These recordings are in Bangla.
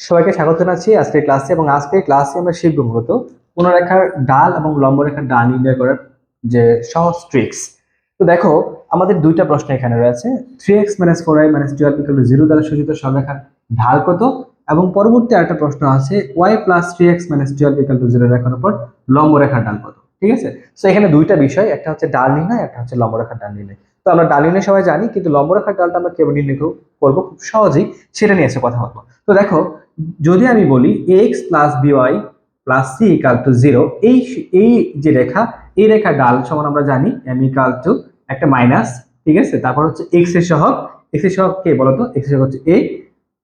সবাইকে স্বাগত জানাচ্ছি আজকের ক্লাসে এবং আজকের ক্লাসে আমরা শিখব মূলত কোন রেখার ডাল এবং লম্ব রেখার ডাল নির্ণয় করার যে সহজ ট্রিক্স তো দেখো, আমাদের দুইটা প্রশ্ন এখানে রয়েছে। Three x minus four y minus twelve equal to zero দ্বারা সূচিত সরলরেখার ঢাল কত? এবং পরবর্তী আরেকটা প্রশ্ন আছে y plus three x minus twelve equal to zero রেখার উপর লম্ব রেখার ডাল কত? ঠিক আছে? তো এখানে দুইটা বিষয়, একটা হচ্ছে ডাল নির্ণয়, একটা হচ্ছে লম্ব রেখার ডাল নির্ণয়। তো আমরা ডাল নির্ণয় সবাই জানি, কিন্তু লম্ব রেখার ডালটা আমরা কেবল নির্ণয় করব? খুব সহজেই সেটা নিয়ে এসে কথা বলব। তো দেখো যদি আমি বলি x plus b y plus c equal to zero এই এই যে রেখা, এই রেখা ডাল সমান আমরা জানি এম ইকাল টু একটা মাইনাস ঠিক আছে? তারপর হচ্ছে এক্সের সহগ এক্সের সহগ কে বলতো? এক্সের সহগ হচ্ছে এ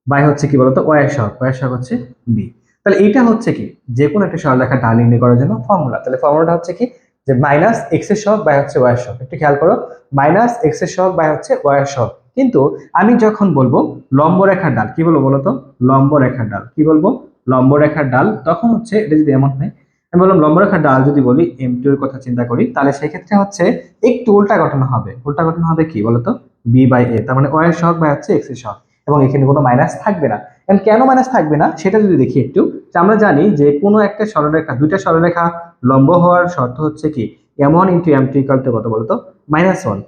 বাই হচ্ছে কি বলতো? ওয়াই এর সহগ ওয়াই এর সহগ হচ্ছে বি তাহলে এইটা হচ্ছে কি? যে কোনো একটা সরলরেখা ডাল নির্ণয় করার জন্য ফর্মুলা তাহলে ফর্মুলাটা হচ্ছে কি? যে মাইনাস এক্সের সহগ বাই হচ্ছে ওয়াই এর সহগ। একটু খেয়াল করো মাইনাস এক্সের সহগ বাই হচ্ছে ওয়াই এর সহগ। কিন্তু আমি যখন বলব লম্ব রেখার ডাল, কি বলব বলতো? লম্ব রেখার ডাল। কি বলব? লম্ব রেখার ডাল, তখন হচ্ছে এটা যদি এমন হয়, আমি বললাম লম্ব রেখার ডাল যদি বলি এম টু এর কথা চিন্তা করি, তাহলে সেক্ষেত্রে হচ্ছে একটু উল্টা গঠন হবে। উল্টা গঠন হবে কি বলতো? বি বাই এ তার মানে ওয়াই এর সহগ বাই হচ্ছে এক্সের সহগ। এবং এখানে কোনো মাইনাস থাকবে না। এখন কেন মাইনাস থাকবে না? সেটা যদি দেখি একটু আমরা জানি যে কোনো একটা সরলরেখা, দুইটা সরলরেখা লম্ব হওয়ার শর্ত হচ্ছে কি? M one into m two equal to কত বলতো? মাইনাস ওয়ান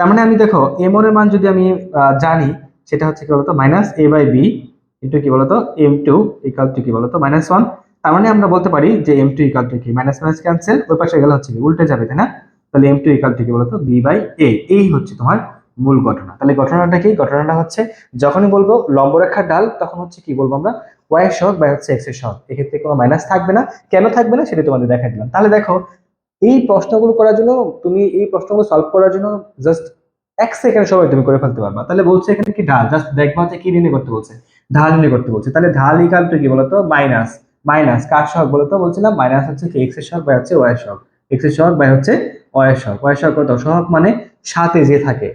তার মানে আমি দেখো এম এর মান যদি আমি জানি, সেটা হচ্ছে কি বলতো minus a by b into কি বলতো এম টু ইকাল টু কি বলতো মাইনাস ওয়ান তার মানে আমরা বলতে পারি যে এম টু ইকাল টু কি মাইনাস মাইনাস ক্যান্সেল ওই পাশে গেলে হচ্ছে কি, উল্টে যাবে, তাই না? তাহলে এম টু ইকাল টু কি বলতো বি বাই এ এই হচ্ছে তোমার মূল ঘটনা। তাহলে ঘটনাটা কি? ঘটনাটা হচ্ছে, যখনই বলব লম্বরেখার ডাল, তখন হচ্ছে কি বলব আমরা ওয়াই এর সহগ বা হচ্ছে এক্সের সহগ। এক্ষেত্রে কোনো মাইনাস থাকবে না। কেন থাকবে না? সেটা তোমাদের দেখা দিলাম। তাহলে দেখো এই প্রশ্নগুলো করার জন্য, তুমি এই প্রশ্নগুলো সলভ করার জন্য জাস্ট এক সেকেন্ড সময় তুমি করে ফেলতে পারবা। তাহলে বলছে এখানে কি ঢাল? জাস্ট দেখবা যে কি নির্ণয় করতে বলছে। ঢাল নির্ণয় করতে বলছে। তাহলে ঢাল ইকাল টু কি বলতো? মাইনাস মাইনাস কার সহগ বলতো? বলছিলাম মাইনাস হচ্ছে কি? এক্সের সহগ বাই হচ্ছে ওয়াই সহগ। এক্সের সহগ বাই হচ্ছে ওয়াই এর সহগ। ওয়াই সহগ কত? সহগ মানে সাথে যে থাকে।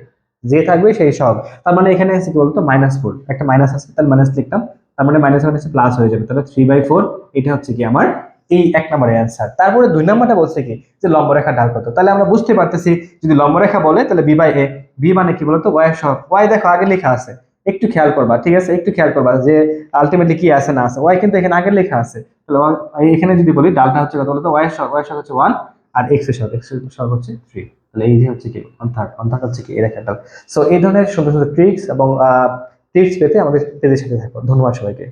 যে থাকবে সেই সহগ। তার মানে এখানে আছে কি বলতো? মাইনাস ফোর একটা মাইনাস আছে তার মাইনাস লিখলাম তার মানে মাইনাস মাইনাস প্লাস হয়ে যাবে। তাহলে থ্রি বাই ফোর এটা হচ্ছে কি আমার এই এক নম্বরের অ্যান্সার তারপরে দুই নম্বরটা বলছে কি? যে লম্বরেখা ঢাল কত? তাহলে আমরা বুঝতে পারতেছি, যদি লম্বরেখা বলে, তাহলে বি বাই এ, বি মানে কি বলতো? ওয়াই সহগ। ওয়াই দেখো আগে লেখা আছে। একটু খেয়াল করবা, ঠিক আছে? একটু খেয়াল করবা যে আলটিমেটলি কি আছে না আছে। ওয়াই কিন্তু এখানে আগে লেখা আছে। তাহলে এখানে যদি বলি ডালটা হচ্ছে কত বলতো? ওয়াই সহগ। ওয়াই সহগ হচ্ছে ওয়ান আর এক্সের সহগ। এক্সের সহগ হচ্ছে থ্রি তাহলে এই যে হচ্ছে কি? অন্থাক অন্থাক হচ্ছে কি? রেখা ডাল সো এই ধরনের সুন্দর সুন্দর ট্রিক্স এবং টিপস পেতে আমাদের পেজের সাথে থাকো। ধন্যবাদ সবাইকে।